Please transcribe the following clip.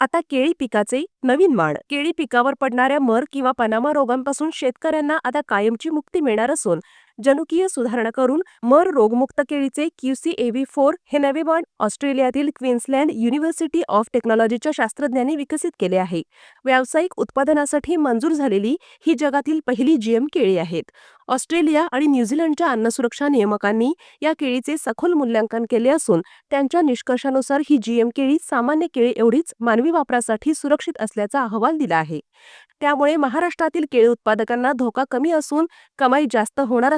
आता केळी पिकाचे नवीन माण केळी पिकावर पडणाऱ्या मर किंवा पनामा रोगांपासून शेतकऱ्यांना आता कायमची मुक्ती मिळणार असून जनुकीय सुधारणा करून मर रोगमुक्त केळीचे क्यूसी एव्ही फोर हे नवे वाण ऑस्ट्रेलियातील क्वीन्सलँड युनिव्हर्सिटी ऑफ टेक्नॉलॉजीच्या शास्त्रज्ञांनी विकसित केले आहे. व्यावसायिक उत्पादनासाठी मंजूर झालेली ही जगातील पहिली जीएम केळी आहेत. ऑस्ट्रेलिया आणि न्यूझीलंडच्या अन्नसुरक्षा नियामकांनी या केळीचे सखोल मूल्यांकन केले असून त्यांच्या निष्कर्षानुसार ही जीएम केळी सामान्य केळी एवढीच मानवी वापरासाठी सुरक्षित असल्याचा अहवाल दिला आहे. त्यामुळे महाराष्ट्रातील केळी उत्पादकांना धोका कमी असून कमाई जास्त होणार